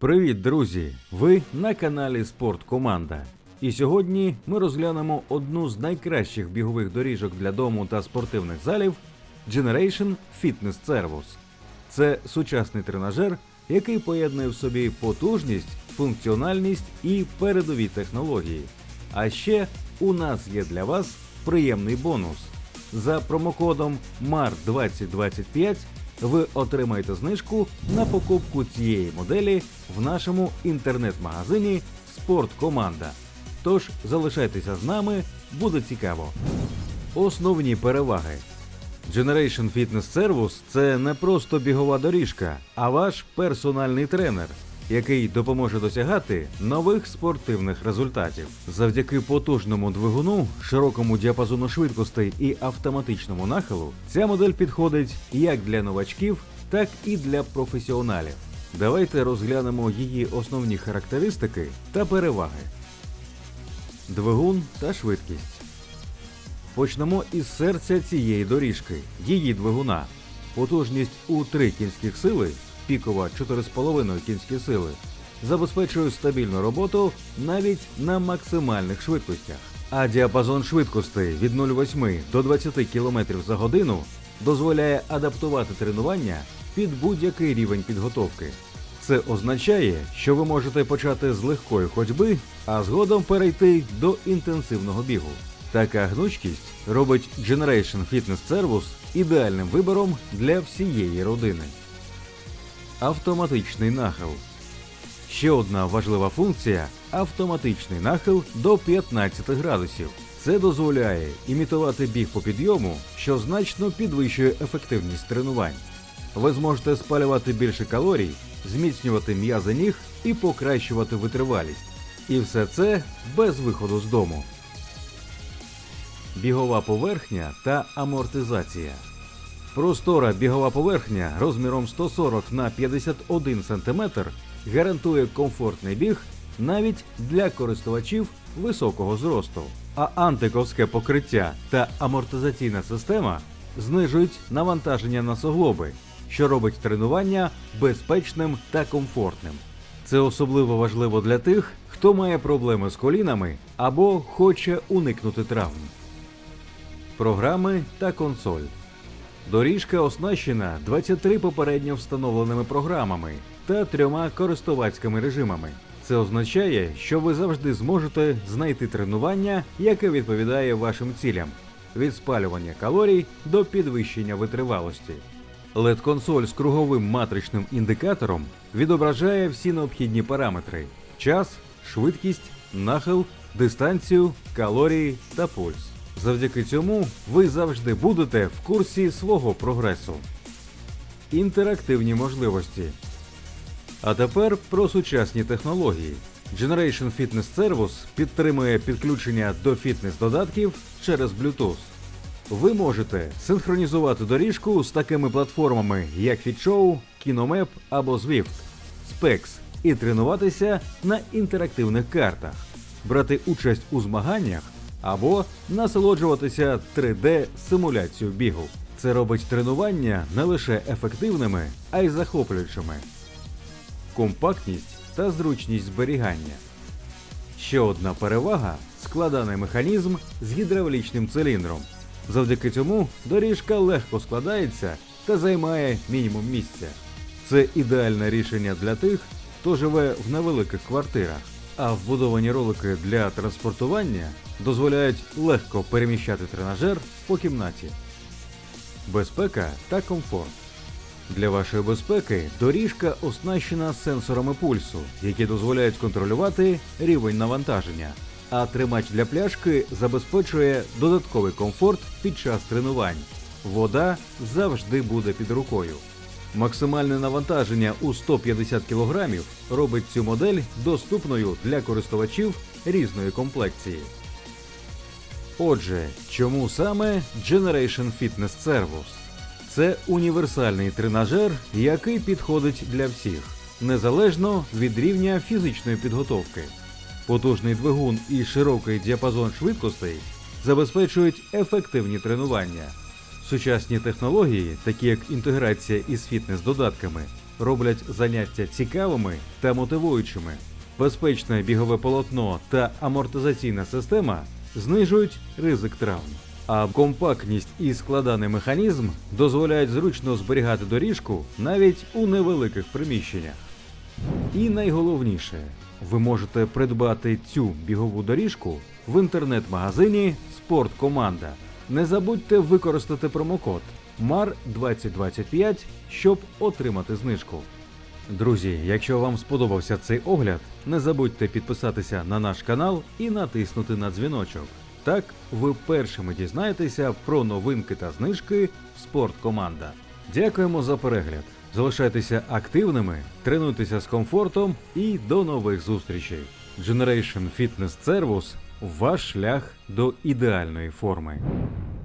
Привіт, друзі! Ви на каналі Спорткоманда. І сьогодні ми розглянемо одну з найкращих бігових доріжок для дому та спортивних залів Generation Fitness Servus. Це сучасний тренажер, який поєднує в собі потужність, функціональність і передові технології. А ще у нас є для вас приємний бонус. За промокодом MAR2025 ви отримаєте знижку на покупку цієї моделі в нашому інтернет-магазині Спорткоманда. Тож залишайтеся з нами, буде цікаво. Основні переваги. Generation Fitness Servus – це не просто бігова доріжка, а ваш персональний тренер, який допоможе досягати нових спортивних результатів. Завдяки потужному двигуну, широкому діапазону швидкостей і автоматичному нахилу, ця модель підходить як для новачків, так і для професіоналів. Давайте розглянемо її основні характеристики та переваги. Двигун та швидкість. Почнемо із серця цієї доріжки, її двигуна. Потужність у 3 кінських сили, пікова 4,5 кінські сили, забезпечує стабільну роботу навіть на максимальних швидкостях. А діапазон швидкостей від 0,8 до 20 км за годину дозволяє адаптувати тренування під будь-який рівень підготовки. Це означає, що ви можете почати з легкої ходьби, а згодом перейти до інтенсивного бігу. Така гнучкість робить Generation Fitness Servus ідеальним вибором для всієї родини. Автоматичний нахил. Ще одна важлива функція автоматичний нахил до 15 градусів. Це дозволяє імітувати біг по підйому, що значно підвищує ефективність тренувань. Ви зможете спалювати більше калорій, зміцнювати м'язи ніг і покращувати витривалість. І все це без виходу з дому. Бігова поверхня та амортизація. Простора бігова поверхня розміром 140 на 51 см гарантує комфортний біг навіть для користувачів високого зросту. А антиковське покриття та амортизаційна система знижують навантаження на суглоби, що робить тренування безпечним та комфортним. Це особливо важливо для тих, хто має проблеми з колінами або хоче уникнути травм. Програми та консоль. Доріжка оснащена 23 попередньо встановленими програмами та трьома користувацькими режимами. Це означає, що ви завжди зможете знайти тренування, яке відповідає вашим цілям від спалювання калорій до підвищення витривалості. led консоль з круговим матричним індикатором відображає всі необхідні параметри: час, швидкість, нахил, дистанцію, калорії та пульс. Завдяки цьому ви завжди будете в курсі свого прогресу. Інтерактивні можливості. А тепер про сучасні технології. Generation Fitness Servus підтримує підключення до фітнес-додатків через Bluetooth. Ви можете синхронізувати доріжку з такими платформами, як FitShow, KinoMap або Zwift, Specs і тренуватися на інтерактивних картах, брати участь у змаганнях або насолоджуватися 3D-симуляцією бігу. Це робить тренування не лише ефективними, а й захоплюючими. Компактність та зручність зберігання. Ще одна перевага складаний механізм з гідравлічним циліндром. Завдяки цьому доріжка легко складається та займає мінімум місця. Це ідеальне рішення для тих, хто живе в невеликих квартирах, а вбудовані ролики для транспортування дозволяють легко переміщати тренажер по кімнаті. Безпека та комфорт. Для вашої безпеки доріжка оснащена сенсорами пульсу, які дозволяють контролювати рівень навантаження. А тримач для пляшки забезпечує додатковий комфорт під час тренувань. Вода завжди буде під рукою. Максимальне навантаження у 150 кг робить цю модель доступною для користувачів різної комплекції. Отже, чому саме Generation Fitness Servus? Це універсальний тренажер, який підходить для всіх, незалежно від рівня фізичної підготовки. Потужний двигун і широкий діапазон швидкостей забезпечують ефективні тренування. Сучасні технології, такі як інтеграція із фітнес-додатками, роблять заняття цікавими та мотивуючими. Безпечне бігове полотно та амортизаційна система знижують ризик травм. А компактність і складаний механізм дозволяють зручно зберігати доріжку навіть у невеликих приміщеннях. І найголовніше, ви можете придбати цю бігову доріжку в інтернет-магазині Спорткоманда. Не забудьте використати промокод MAR2025, щоб отримати знижку. Друзі, якщо вам сподобався цей огляд, не забудьте підписатися на наш канал і натиснути на дзвіночок. Так ви першими дізнаєтеся про новинки та знижки Спорткоманда. Дякуємо за перегляд. Залишайтеся активними, тренуйтеся з комфортом і до нових зустрічей. Generation Fitness Servus – ваш шлях до ідеальної форми.